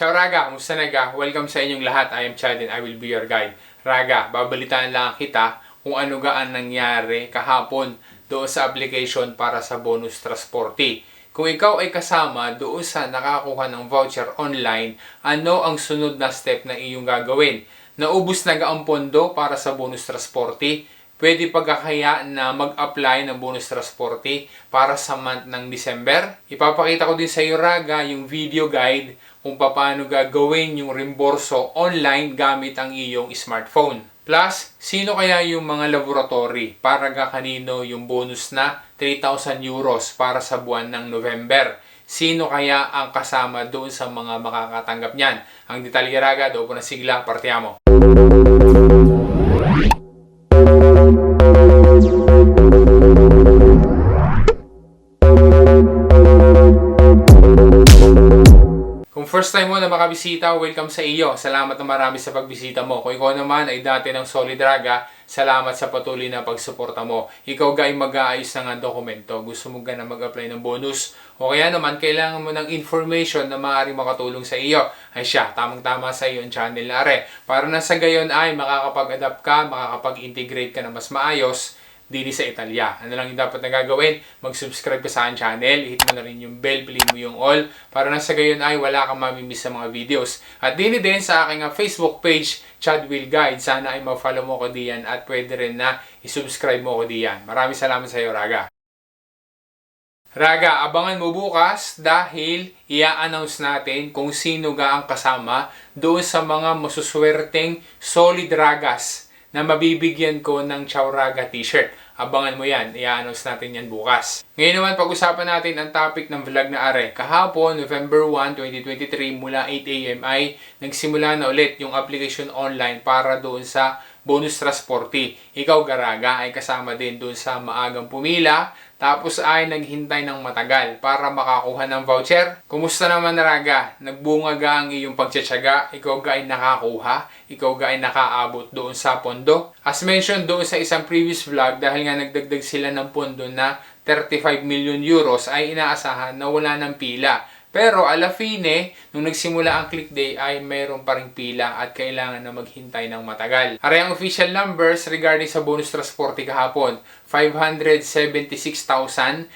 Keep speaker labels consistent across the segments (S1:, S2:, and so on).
S1: Ciao Raga, kumusta naga? Welcome sa inyong lahat. I am Chad and I will be your guide. Raga, babalitaan lang kita kung ano gaan nangyari kahapon doon sa application para sa bonus transporte. Kung ikaw ay kasama doon sa nakakuha ng voucher online, ano ang sunod na step na iyong gagawin? Naubos na ga ang pondo para sa bonus transporte? Pwede pagkakaya na mag-apply ng bonus transporte para sa month ng December. Ipapakita ko din sa iyo raga yung video guide kung paano gagawin yung reimburso online gamit ang iyong smartphone. Plus, sino kaya yung mga laboratory para ga kanino yung bonus na 3,000 euros para sa buwan ng November? Sino kaya ang kasama doon sa mga makakatanggap niyan? Ang detalye raga, doon po na sigla, partiamo. First time mo na makabisita, welcome sa iyo. Salamat na marami sa pagbisita mo. Kung ikaw naman ay dati ng Solid Raga, salamat sa patuloy na pagsuporta mo. Ikaw ga ay mag-aayos ng dokumento. Gusto mo ga na mag-apply ng bonus. O kaya naman, kailangan mo ng information na maaaring makatulong sa iyo. Ay siya, tamang-tama sa iyo ang channel are. Para na sa gayon ay makakapag-adapt ka, makakapag-integrate ka na mas maayos dili sa Italia. Ano lang yung dapat na gagawin? Mag-subscribe ka sa aking channel, hit mo na rin yung bell, piliin mo yung all, para na sa gayon ay wala kang mamimiss sa mga videos. At dini din sa aking ah, Facebook page, Chad Will Guide. Sana ay ma-follow mo ko diyan at pwede rin na i-subscribe mo ko diyan. Maraming salamat sa iyo, Raga. Raga, abangan mo bukas dahil i-announce natin kung sino ga ang kasama doon sa mga masuswerteng solid ragas na mabibigyan ko ng Chauraga t-shirt. Abangan mo yan, i-announce natin yan bukas. Ngayon naman pag-usapan natin ang topic ng vlog na are. Kahapon, November 1, 2023, mula 8am ay nagsimula na ulit yung application online para doon sa bonus transporte. Ikaw, Garaga, ay kasama din doon sa maagang pumila tapos ay naghintay ng matagal para makakuha ng voucher. Kumusta naman Raga? Nagbunga ga ang iyong pagtsatsaga? Ikaw ga ay nakakuha? Ikaw ga ay nakaabot doon sa pondo? As mentioned doon sa isang previous vlog, dahil nga nagdagdag sila ng pondo na 35 million euros ay inaasahan na wala ng pila. Pero ala fine, nung nagsimula ang click day ay mayroon pa ring pila at kailangan na maghintay ng matagal. Aray ang official numbers regarding sa bonus transporte kahapon. 576,905.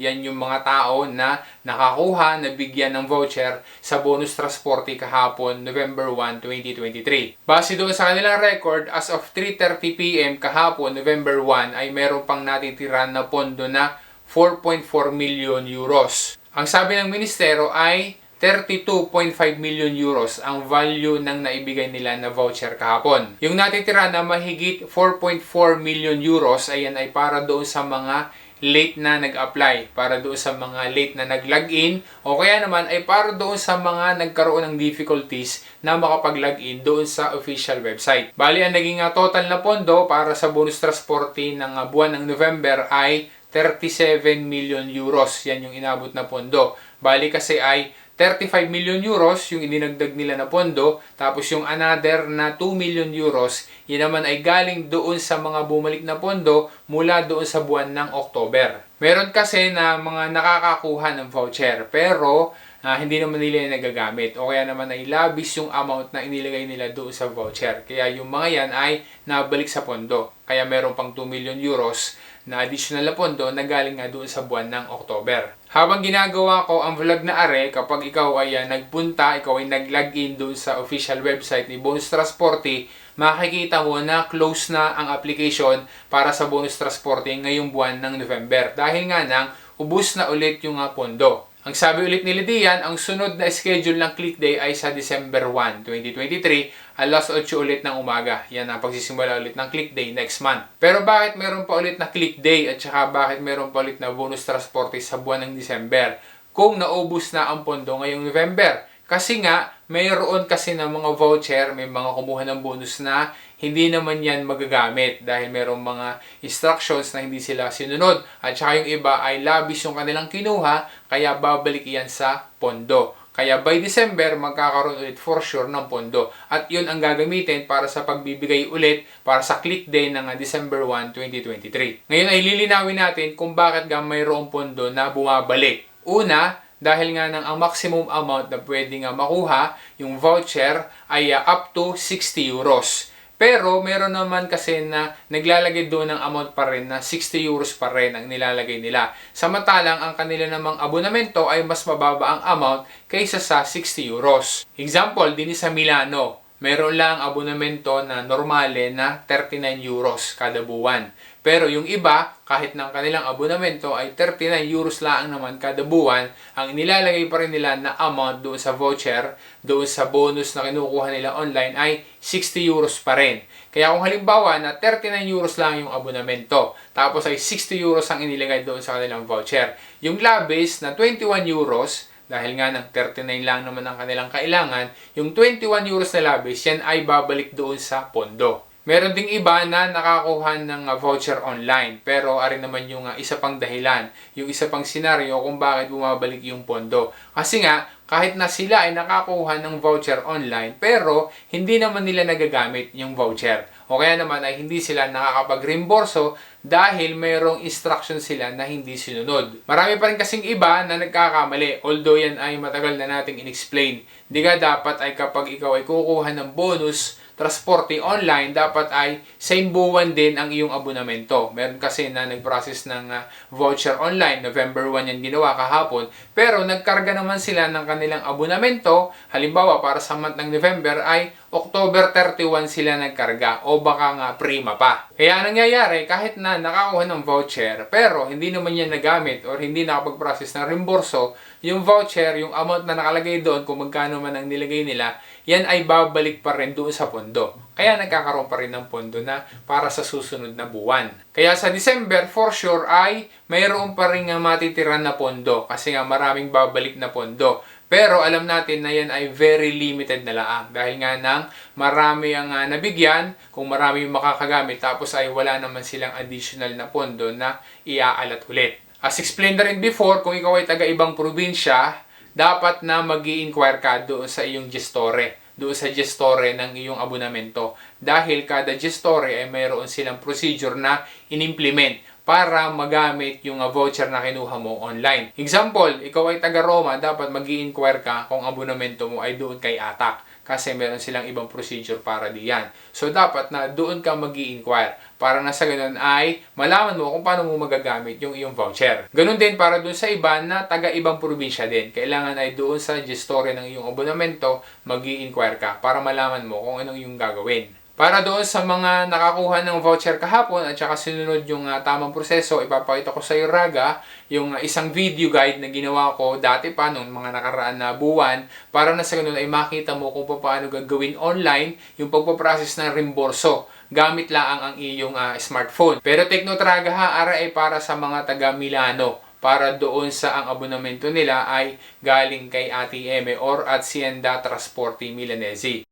S1: Yan yung mga tao na nakakuha, nabigyan ng voucher sa bonus transporte kahapon, November 1, 2023. Base doon sa kanilang record, as of 3.30pm kahapon, November 1, ay meron pang natitiran na pondo na 4.4 million euros. Ang sabi ng ministero ay 32.5 million euros ang value ng naibigay nila na voucher kahapon. Yung natitira na mahigit 4.4 million euros ayan ay para doon sa mga late na nag-apply, para doon sa mga late na nag-login, o kaya naman ay para doon sa mga nagkaroon ng difficulties na makapag-login doon sa official website. Bali, ang naging uh, total na pondo para sa bonus transporte ng uh, buwan ng November ay 37 million euros. Yan yung inabot na pondo. Bali kasi ay 35 million euros yung idinagdag nila na pondo, tapos yung another na 2 million euros, yun naman ay galing doon sa mga bumalik na pondo mula doon sa buwan ng October. Meron kasi na mga nakakakuha ng voucher, pero uh, hindi naman nila nagagamit o kaya naman ay labis yung amount na inilagay nila doon sa voucher. Kaya yung mga yan ay nabalik sa pondo. Kaya meron pang 2 million euros na additional na pondo na galing nga doon sa buwan ng October. Habang ginagawa ko ang vlog na are, kapag ikaw ay uh, nagpunta, ikaw ay nag-login doon sa official website ni Bonus Transporte, makikita mo na close na ang application para sa Bonus Transporte ngayong buwan ng November. Dahil nga nang ubus na ulit yung uh, pondo. Ang sabi ulit ni Lidian, ang sunod na schedule ng click day ay sa December 1, 2023, alas 8 ulit ng umaga. Yan ang pagsisimula ulit ng click day next month. Pero bakit meron pa ulit na click day at saka bakit meron pa ulit na bonus transporte sa buwan ng December kung naubos na ang pondo ngayong November? Kasi nga, mayroon kasi ng mga voucher, may mga kumuha ng bonus na hindi naman yan magagamit dahil mayroong mga instructions na hindi sila sinunod. At saka yung iba ay labis yung kanilang kinuha, kaya babalik yan sa pondo. Kaya by December, magkakaroon ulit for sure ng pondo. At yun ang gagamitin para sa pagbibigay ulit para sa click day ng December 1, 2023. Ngayon ay lilinawin natin kung bakit ga mayroong pondo na bumabalik. Una, dahil nga ng ang maximum amount na pwede nga makuha yung voucher ay uh, up to 60 euros. Pero meron naman kasi na naglalagay doon ng amount pa rin na 60 euros pa rin ang nilalagay nila. Samantalang ang kanila namang abonamento ay mas mababa ang amount kaysa sa 60 euros. Example, din sa Milano, meron lang abonamento na normale na 39 euros kada buwan. Pero yung iba, kahit ng kanilang abonamento ay 39 euros lang naman kada buwan, ang nilalagay pa rin nila na amount doon sa voucher, doon sa bonus na kinukuha nila online ay 60 euros pa rin. Kaya kung halimbawa na 39 euros lang yung abonamento, tapos ay 60 euros ang inilagay doon sa kanilang voucher. Yung labis na 21 euros, dahil nga ng 39 lang naman ang kanilang kailangan, yung 21 euros na labis, yan ay babalik doon sa pondo. Meron ding iba na nakakuha ng uh, voucher online. Pero ari naman yung uh, isa pang dahilan, yung isa pang senaryo kung bakit bumabalik yung pondo. Kasi nga, kahit na sila ay nakakuha ng voucher online, pero hindi naman nila nagagamit yung voucher. O kaya naman ay hindi sila nakakapag-reimborso dahil mayroong instruction sila na hindi sinunod. Marami pa rin kasing iba na nagkakamali, although yan ay matagal na nating in-explain. Di ka dapat ay kapag ikaw ay kukuha ng bonus, transporte online, dapat ay same buwan din ang iyong abonamento. Meron kasi na nag-process ng uh, voucher online, November 1 yan ginawa kahapon, pero nagkarga naman sila ng kanilang abonamento, halimbawa para sa month ng November ay October 31 sila nagkarga o baka nga prima pa. Kaya nangyayari, kahit na nakakuha ng voucher, pero hindi naman yan nagamit or hindi nakapag-process ng reimburso, yung voucher, yung amount na nakalagay doon, kung magkano man ang nilagay nila, yan ay babalik pa rin doon sa pondo. Kaya nagkakaroon pa rin ng pondo na para sa susunod na buwan. Kaya sa December, for sure, ay mayroon pa rin nga matitiran na pondo kasi nga maraming babalik na pondo. Pero alam natin na yan ay very limited na laang dahil nga nang marami ang uh, nabigyan, kung marami yung makakagamit tapos ay wala naman silang additional na pondo na iaalat ulit. As explained na rin before, kung ikaw ay taga ibang probinsya, dapat na mag inquire ka doon sa iyong gestore doon sa gestore ng iyong abonamento. Dahil kada gestore ay mayroon silang procedure na inimplement para magamit yung voucher na kinuha mo online. Example, ikaw ay taga Roma, dapat mag inquire ka kung abonamento mo ay doon kay Atak kasi meron silang ibang procedure para diyan. So, dapat na doon ka mag inquire para na sa ganun ay malaman mo kung paano mo magagamit yung iyong voucher. Ganun din para doon sa iba na taga ibang probinsya din. Kailangan ay doon sa gestore ng iyong abonamento mag inquire ka para malaman mo kung anong yung gagawin. Para doon sa mga nakakuha ng voucher kahapon at saka sinunod yung uh, tamang proseso, ipapakita ko sa iyo Raga yung uh, isang video guide na ginawa ko dati pa nung mga nakaraan na buwan para na sa ganun ay makita mo kung paano gagawin online yung pagpaprocess ng reimborso gamit lang ang iyong uh, smartphone. Pero take note Raga ha, ara ay para sa mga taga Milano para doon sa ang abonamento nila ay galing kay ATM or Hacienda Trasporti Milanese.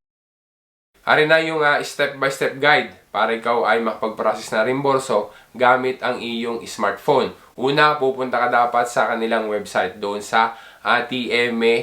S1: Ari na yung step-by-step guide para ikaw ay makapag-process na reimborso gamit ang iyong smartphone. Una, pupunta ka dapat sa kanilang website doon sa atm.it.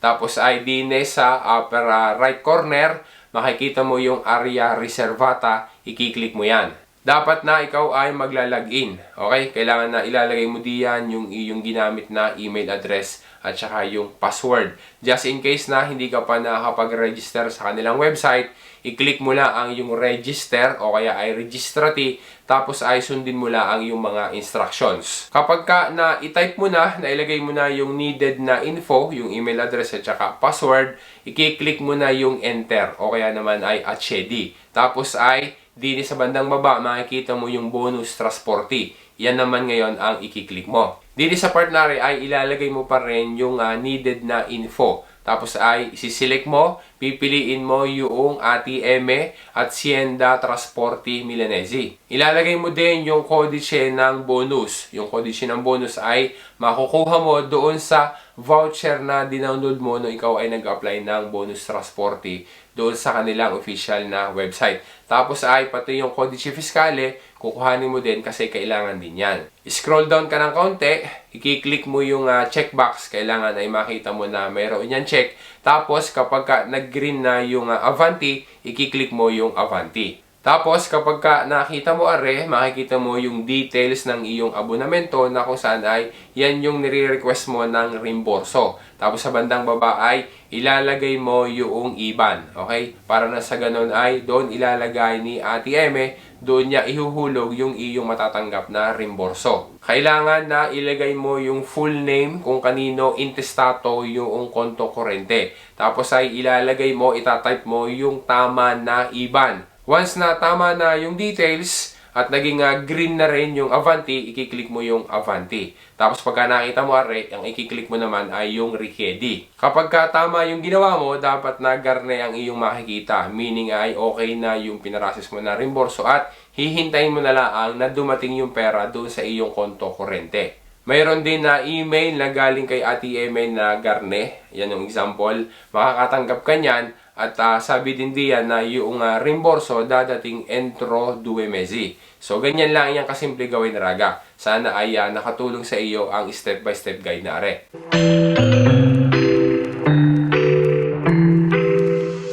S1: Tapos ay din sa upper uh, right corner, makikita mo yung area reservata, ikiklik mo yan. Dapat na ikaw ay magla-login. Okay? Kailangan na ilalagay mo diyan yung iyong ginamit na email address at saka yung password. Just in case na hindi ka pa nakakapag-register sa kanilang website, i-click mo lang ang yung register o kaya ay registrati tapos ay sundin mo lang ang yung mga instructions. Kapag ka na i-type mo na, nailagay mo na yung needed na info, yung email address at saka password, i-click mo na yung enter o kaya naman ay achedi. Tapos ay dini sa bandang baba makikita mo yung bonus transporti. Yan naman ngayon ang i-click mo. Dito sa part na rin ay ilalagay mo pa rin yung uh, needed na info. Tapos ay isiselect mo, pipiliin mo yung ATM at Sienda Trasporti Milanese. Ilalagay mo din yung kodice ng bonus. Yung kodice ng bonus ay makukuha mo doon sa voucher na dinownload mo nung ikaw ay nag-apply ng bonus transporti doon sa kanilang official na website. Tapos ay pati yung kodice fiscale, kukuhanin mo din kasi kailangan din yan. Scroll down ka ng konti, i-click mo yung uh, checkbox, kailangan ay makita mo na mayroon yan check. Tapos kapag ka nag-green na yung uh, Avanti, i-click mo yung Avanti.
S2: Tapos, kapag ka nakita mo are, makikita mo yung details ng iyong abonamento na kung saan ay yan yung nire-request mo ng reimburso. Tapos sa bandang baba ay ilalagay mo yung IBAN. Okay? Para na sa ganun ay doon ilalagay ni Ate Eme, doon niya ihuhulog yung iyong matatanggap na reimburso. Kailangan na ilagay mo yung full name kung kanino intestato yung konto korente. Tapos ay ilalagay mo, itatype mo yung tama na IBAN. Once na tama na yung details at naging ah, green na rin yung Avanti, ikiklik mo yung Avanti. Tapos pagka nakita mo are, ang ikiklik mo naman ay yung Ready. Kapag ka tama yung ginawa mo, dapat na garne ang iyong makikita. Meaning ay okay na yung pinarasis mo na reimburso at hihintayin mo na lang na dumating yung pera doon sa iyong konto korente. Mayroon din na email na galing kay Ate Eme na Garne. Yan yung example. Makakatanggap ka niyan. At ah, sabi din diyan na yung uh, reimburso dadating entro due mesi. So ganyan lang yan kasimple gawin raga. Sana ay ah, nakatulong sa iyo ang step by step guide na are.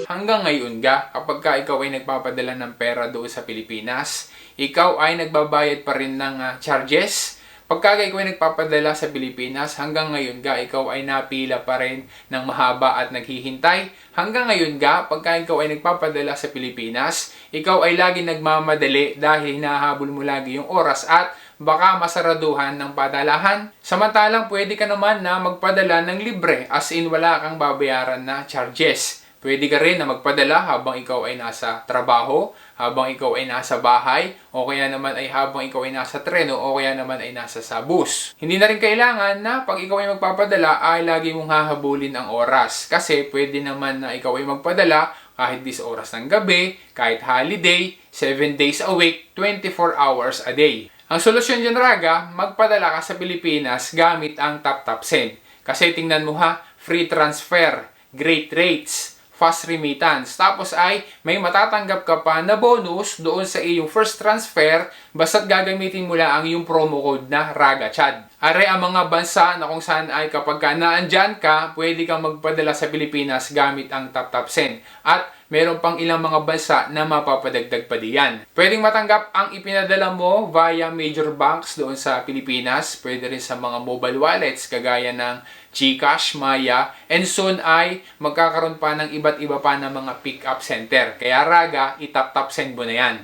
S1: Hanggang ngayon ga, kapag ka ikaw ay nagpapadala ng pera doon sa Pilipinas, ikaw ay nagbabayad pa rin ng ah, charges. Pagka ikaw ay nagpapadala sa Pilipinas, hanggang ngayon ga, ikaw ay napila pa rin ng mahaba at naghihintay. Hanggang ngayon ga, pagka ikaw ay nagpapadala sa Pilipinas, ikaw ay lagi nagmamadali dahil hinahabol mo lagi yung oras at baka masaraduhan ng padalahan. Samantalang pwede ka naman na magpadala ng libre as in wala kang babayaran na charges. Pwede ka rin na magpadala habang ikaw ay nasa trabaho, habang ikaw ay nasa bahay, o kaya naman ay habang ikaw ay nasa treno, o kaya naman ay nasa sa bus. Hindi na rin kailangan na pag ikaw ay magpapadala ay lagi mong hahabulin ang oras. Kasi pwede naman na ikaw ay magpadala kahit 10 oras ng gabi, kahit holiday, 7 days a week, 24 hours a day. Ang solusyon dyan, Raga, magpadala ka sa Pilipinas gamit ang TapTap Send. Kasi tingnan mo ha, free transfer, great rates, fast remittance. Tapos ay may matatanggap ka pa na bonus doon sa iyong first transfer basta't gagamitin mo lang ang iyong promo code na RAGACHAD. Are ang mga bansa na kung saan ay kapag ka naandyan ka, pwede kang magpadala sa Pilipinas gamit ang TapTap Send. At meron pang ilang mga bansa na mapapadagdag pa diyan. Pwedeng matanggap ang ipinadala mo via major banks doon sa Pilipinas. Pwede rin sa mga mobile wallets kagaya ng GCash, Maya, and soon ay magkakaroon pa ng iba't iba pa ng mga pick-up center. Kaya raga, itap-tap send mo na yan.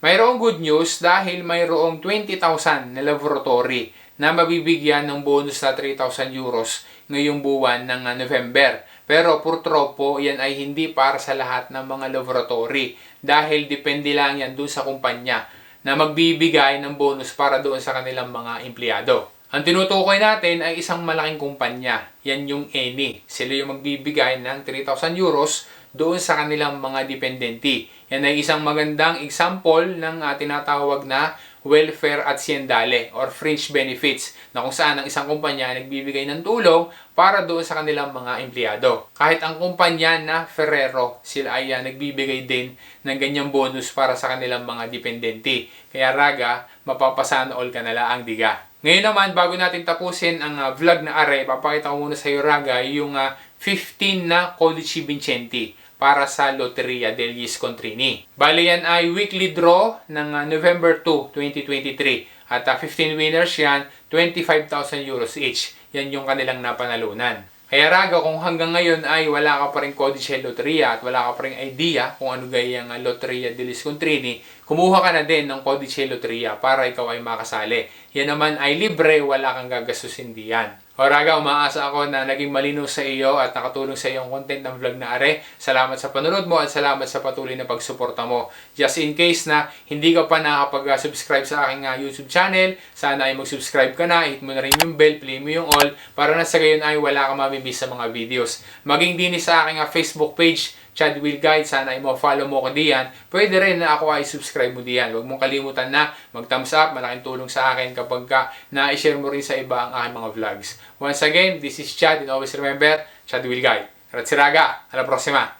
S1: Mayroong good news dahil mayroong 20,000 na laboratory na mabibigyan ng bonus na 3,000 euros ngayong buwan ng ah, November. Pero por tropo, yan ay hindi para sa lahat ng mga laboratory dahil depende lang yan doon sa kumpanya na magbibigay ng bonus para doon sa kanilang mga empleyado. Ang tinutukoy natin ay isang malaking kumpanya. Yan yung Eni. Sila yung magbibigay ng 3,000 euros doon sa kanilang mga dependenti. Yan ay isang magandang example ng uh, tinatawag na welfare at siendale or fringe benefits na kung saan ang isang kumpanya ay nagbibigay ng tulong para doon sa kanilang mga empleyado. Kahit ang kumpanya na Ferrero, sila ay uh, nagbibigay din ng ganyang bonus para sa kanilang mga dependenti. Kaya raga, mapapasana all ka na lang diga. Ngayon naman, bago natin tapusin ang uh, vlog na are, papakita ko muna sa iyo raga yung uh, 15 na Codici Vincenti para sa Loteria degli Scontrini. Bali yan ay weekly draw ng uh, November 2, 2023. At uh, 15 winners yan, 25,000 euros each. Yan yung kanilang napanalunan. Kaya Raga, kung hanggang ngayon ay wala ka pa rin Codice Loteria at wala ka pa rin idea kung ano gayang Loteria degli Scontrini, kumuha ka na din ng Codice Loteria para ikaw ay makasali. Yan naman ay libre, wala kang gagastusin diyan. O Raga, umaasa ako na naging malinaw sa iyo at nakatulong sa iyo ang content ng vlog na are. Salamat sa panonood mo at salamat sa patuloy na pagsuporta mo. Just in case na hindi ka pa nakapag-subscribe sa aking uh, YouTube channel, sana ay mag-subscribe ka na, hit mo na rin yung bell, play mo yung all, para na sa gayon ay wala kang mamimiss sa mga videos. Maging din sa aking uh, Facebook page, Chad Will Guide. Sana ay mo-follow mo ko diyan. Pwede rin na ako ay subscribe mo diyan. Huwag mong kalimutan na mag-thumbs up. Malaking tulong sa akin kapag ka na-share mo rin sa iba ang aking mga vlogs. Once again, this is Chad and always remember, Chad Will Guide. Ratsiraga. Alla prossima!